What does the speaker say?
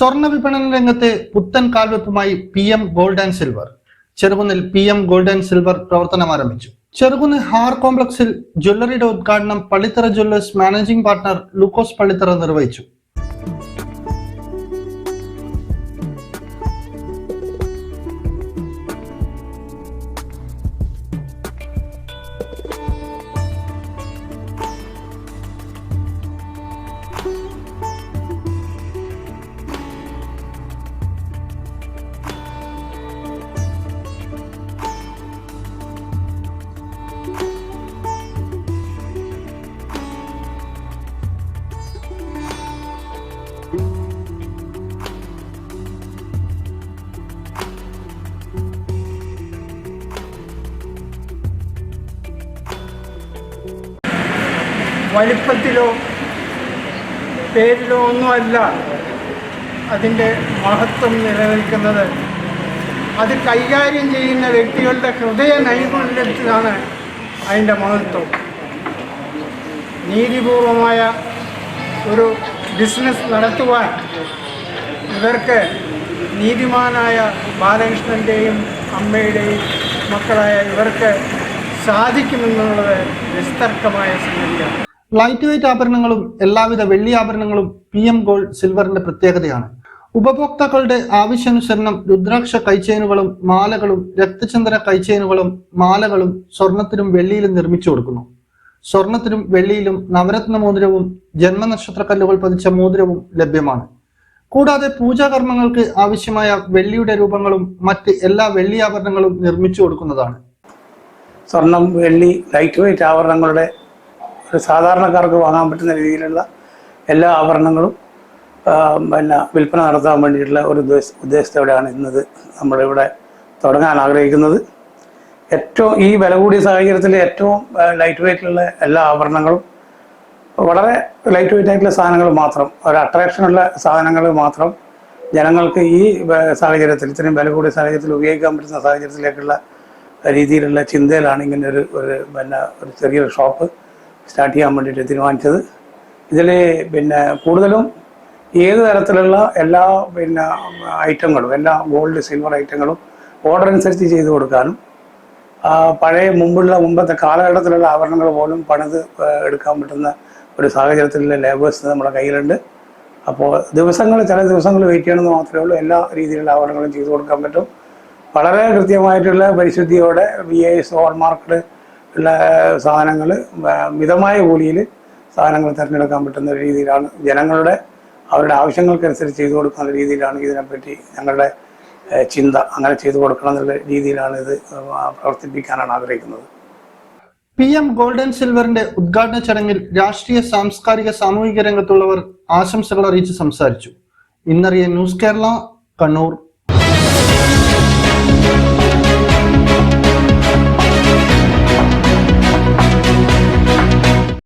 സ്വർണ വിപണന രംഗത്തെ പുത്തൻ കാൽവെപ്പുമായി P M gold and silver. ചെറുകുന്നിൽ P M gold and silver പ്രവർത്തനം ആരംഭിച്ചു. ചെറുകുന്ന് ഹാർ കോംപ്ലക്സിൽ ജ്വല്ലറിയുടെ ഉദ്ഘാടനം Pallithara jewellers managing partner Lukose Pallithara നിർവഹിച്ചു. വലിപ്പത്തിലോ പേരിലോ ഒന്നുമല്ല അതിന്റെ മഹത്വം നിലനിൽക്കുന്നത്. അത് കൈകാര്യം ചെയ്യുന്ന വ്യക്തികളുടെ ഹൃദയ നൈപുണ്യത്തിലാണ് അതിന്റെ മഹത്വം. നീതിപൂർവമായ ഒരു ബിസിനസ് നടത്തുവാൻ ഇവർക്ക് നീതിമാനായ ബാലകൃഷ്ണന്റെയും അമ്മയുടെയും മക്കളായ ഇവർക്ക് സാധിക്കുമെന്നുള്ളത് നിസ്തർക്കമായ സംഗതിയാണ്. ലൈറ്റ് വെയിറ്റ് ആഭരണങ്ങളും എല്ലാവിധ വെള്ളി ആഭരണങ്ങളും പി എം ഗോൾഡ് സിൽവറിന്റെ പ്രത്യേകതയാണ്. ഉപഭോക്താക്കളുടെ ആവശ്യാനുസരണം രുദ്രാക്ഷ കൈച്ചെയിനുകളും മാലകളും രക്തചന്ദ്ര കൈച്ചെയിനുകളും മാലകളും സ്വർണത്തിനും വെള്ളിയിലും നിർമ്മിച്ചു കൊടുക്കുന്നു. സ്വർണത്തിനും വെള്ളിയിലും നവരത്ന മോതിരവും ജന്മനക്ഷത്ര കല്ലുകൾ പതിച്ച മോതിരവും ലഭ്യമാണ്. കൂടാതെ പൂജാകർമ്മങ്ങൾക്ക് ആവശ്യമായ വെള്ളിയുടെ രൂപങ്ങളും മറ്റ് എല്ലാ വെള്ളി ആഭരണങ്ങളും നിർമ്മിച്ചു കൊടുക്കുന്നതാണ്. സ്വർണം വെള്ളി ലൈറ്റ് വെയിറ്റ് ആഭരണങ്ങളുടെ ഒരു സാധാരണക്കാർക്ക് വാങ്ങാൻ പറ്റുന്ന രീതിയിലുള്ള എല്ലാ ആഭരണങ്ങളും പിന്നെ വിൽപ്പന നടത്താൻ വേണ്ടിയിട്ടുള്ള ഒരു ഉദ്ദേശ ഉദ്ദേശത്തോടെയാണ് ഇന്നത്. നമ്മളിവിടെ തുടങ്ങാൻ ആഗ്രഹിക്കുന്നത്. ഏറ്റവും ഈ വില കൂടിയ സാഹചര്യത്തിൽ ഏറ്റവും ലൈറ്റ് വെയിറ്റുള്ള എല്ലാ ആഭരണങ്ങളും വളരെ ലൈറ്റ് വെയിറ്റ് ആയിട്ടുള്ള സാധനങ്ങൾ മാത്രം ഒരു അട്രാക്ഷനുള്ള സാധനങ്ങൾ മാത്രം ജനങ്ങൾക്ക് ഈ സാഹചര്യത്തിൽ ഇത്രയും വില കൂടിയ സാഹചര്യത്തിൽ ഉപയോഗിക്കാൻ പറ്റുന്ന സാഹചര്യത്തിലേക്കുള്ള രീതിയിലുള്ള ചിന്തയിലാണ് ഇങ്ങനെ ഒരു ഒരു പിന്നെ ഒരു ചെറിയൊരു ഷോപ്പ് സ്റ്റാർട്ട് ചെയ്യാൻ വേണ്ടിയിട്ട് തീരുമാനിച്ചത്. ഇതിൽ പിന്നെ കൂടുതലും ഏത് തരത്തിലുള്ള എല്ലാ പിന്നെ ഐറ്റങ്ങളും എല്ലാ ഗോൾഡ് സിൽവർ ഐറ്റങ്ങളും ഓർഡർ അനുസരിച്ച് ചെയ്ത് കൊടുക്കാനും പഴയ മുമ്പുള്ള മുമ്പത്തെ കാലഘട്ടത്തിലുള്ള ആഭരണങ്ങൾ പോലും പണിത് എടുക്കാൻ പറ്റുന്ന ഒരു സാഹചര്യത്തിലുള്ള ലേബേഴ്സ് നമ്മുടെ കയ്യിലുണ്ട്. അപ്പോൾ ദിവസങ്ങൾ ചില ദിവസങ്ങൾ വെയിറ്റ് ചെയ്യണമെന്ന് മാത്രമേ ഉള്ളൂ. എല്ലാ രീതിയിലുള്ള ആഭരണങ്ങളും ചെയ്തു കൊടുക്കാൻ പറ്റും. വളരെ കൃത്യമായിട്ടുള്ള പരിശുദ്ധിയോടെ വി എസ് ഹോൾമാർക്കഡ് ഉള്ള സാധനങ്ങൾ മിതമായ കൂലിയിൽ സാധനങ്ങൾ തിരഞ്ഞെടുക്കാൻ പറ്റുന്ന രീതിയിലാണ് ജനങ്ങളുടെ അവരുടെ ആവശ്യങ്ങൾക്കനുസരിച്ച് ചെയ്തു കൊടുക്കുന്ന രീതിയിലാണ് ഇതിനെപ്പറ്റി ഞങ്ങളുടെ ചിന്ത. അങ്ങനെ ചെയ്തു കൊടുക്കണം എന്നുള്ള രീതിയിലാണ് ഇത് പ്രവർത്തിപ്പിക്കാനാണ് ആഗ്രഹിക്കുന്നത്. പി എം ഗോൾഡ് ആൻഡ് സിൽവറിന്റെ ഉദ്ഘാടന ചടങ്ങിൽ രാഷ്ട്രീയ സാംസ്കാരിക സാമൂഹിക രംഗത്തുള്ളവർ ആശംസകൾ അറിയിച്ച് സംസാരിച്ചു. ഇന്നറിയ ന്യൂസ് കേരള കണ്ണൂർ.